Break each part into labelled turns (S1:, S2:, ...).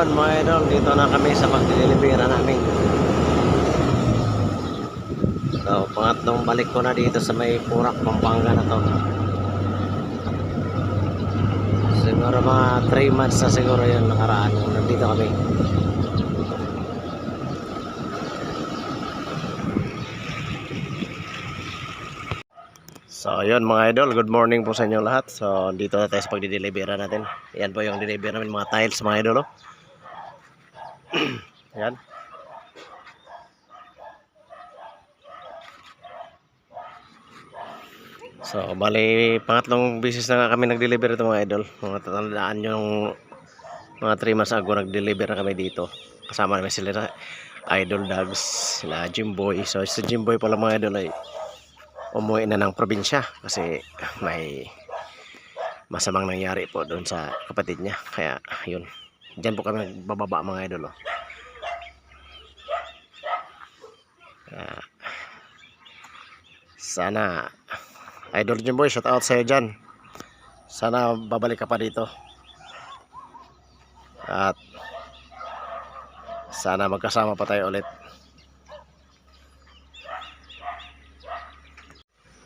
S1: Ayun mga idol, dito na kami sa pagdilibera namin. So, pangatlong balik ko na dito sa may Purak, Pampanga na to. Siguro mga 3 months na siguro yun nakaraan nung nandito kami. So, ayun mga idol, good morning po sa inyo lahat. So, dito na tayo sa pagdidelibera natin. Yan po yung deliver namin mga tiles mga idol. Oh. Yan. So, bali, pangatlong bisis na nga kami nag-deliver ito mga idol. Mga tatandaan nyo nung mga 3 months ago nag-deliver na kami dito. Kasama namin sila na Idol Dogs, sila Jimboy. So, si Jimboy pala mga idol ay umuwi na ng probinsya kasi may masamang nangyari po doon sa kapatid niya. Kaya, yun. Diyan po kami bababa mga idol. Oh. Kaya, sana Idol Jimboy, shout out sa'yo dyan. Sana babalik ka pa dito. At sana magkasama pa tayo ulit.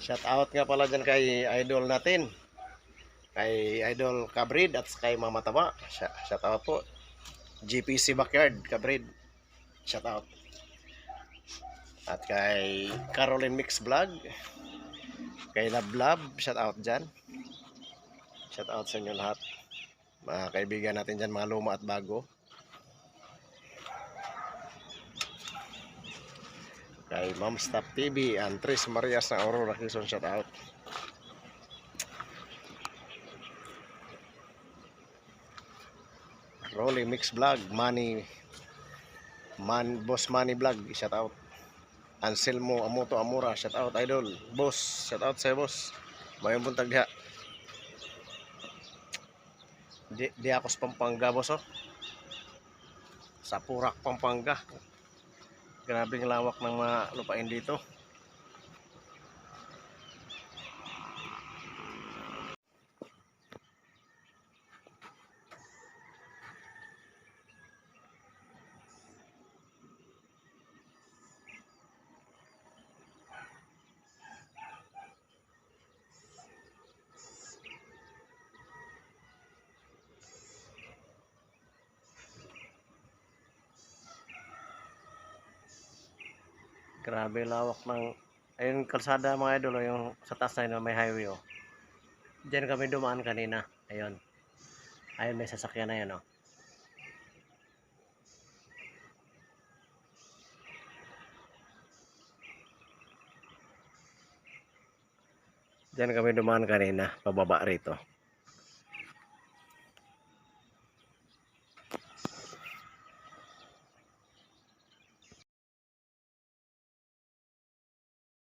S1: Shout out nga pala dyan kay idol natin. Kay idol Kabrid at kay Mama Taba. Sh- Shout out po. GPC Backyard Kabrid. Shout out. At kay Caroline Mix Vlog. Kay Love Love. Shout out dyan. Shout out sa inyo lahat. Mga kaibigan natin dyan, mga luma at bago. kay Ma'am Stop TV and Tris Marias ng Aurora Quezon shout out Rolling Mix Vlog Money Man Boss Money Vlog shout out. Anselmo Amoto Amura shout out idol. Boss shout out sa boss. Mayong buntag diha. Di, di ako sa Pampanga boss oh. Sa Purak Pampanga. Grabe ang lawak ng mga lupain dito. Grabe lawak ng ayun kalsada mga idol oh, yung sa taas na yun, may highway oh. Diyan kami dumaan kanina. Ayun. Ayun may sasakyan na yun oh. Diyan kami dumaan kanina, pababa rito.